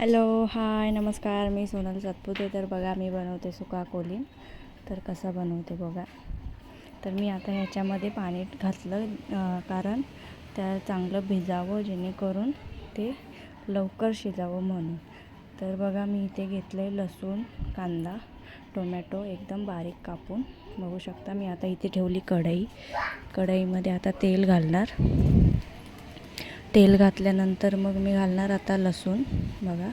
Hello hi नमस्कार. मी सोनल सतपुते. तर बघा मी बनवते सुका कोलीन तर कसं बनवते बघा. तर मी आता ह्याच्यामध्ये पाणी घातलं कारण त्या चांगलं भिजावं जेणेकरून ते लवकर शिजावं म्हणून. तर बघा मी इथे घेतलं आहे लसूण कांदा टोमॅटो एकदम बारीक कापून. बघू शकता मी आता इथे ठेवली कढई. कढईमध्ये आता तेल घालणार. तेल घातल्यानंतर मग मी घालणार आता लसूण. बघा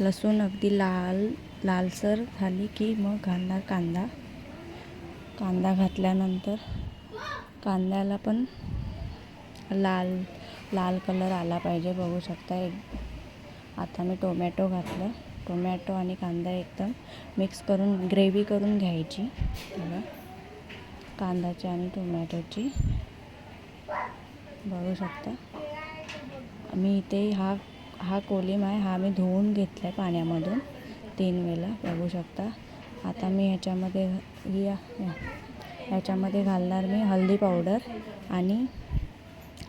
लसूण अगदी लाल लालसर झाली की मग घालणार कांदा. कांदा घातल्यानंतर कांद्याला पण लाल लाल कलर आला पाहिजे बघू शकता. एक आता मी टोमॅटो घातलं. टोमॅटो आणि कांदा एकदम मिक्स करून ग्रेव्ही करून घ्यायची. बघा कांद्याची आणि टोमॅटोची. बघू शकता. मी इथे हा हा कोलिम आहे. हा मी धुवून घेतला आहे पाण्यामधून तीन वेळा बघू शकता. आता मी ह्याच्यामध्ये ही ह्याच्यामध्ये घालणार मी हळदी पावडर आणि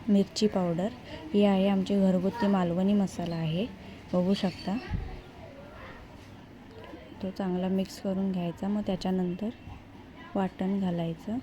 मिरची पावडर. ही आहे आमची घरगुती मालवणी मसाला आहे. बघू शकता. तो चांगला मिक्स करून घ्यायचा. मग त्याच्यानंतर वाटण घालायचं.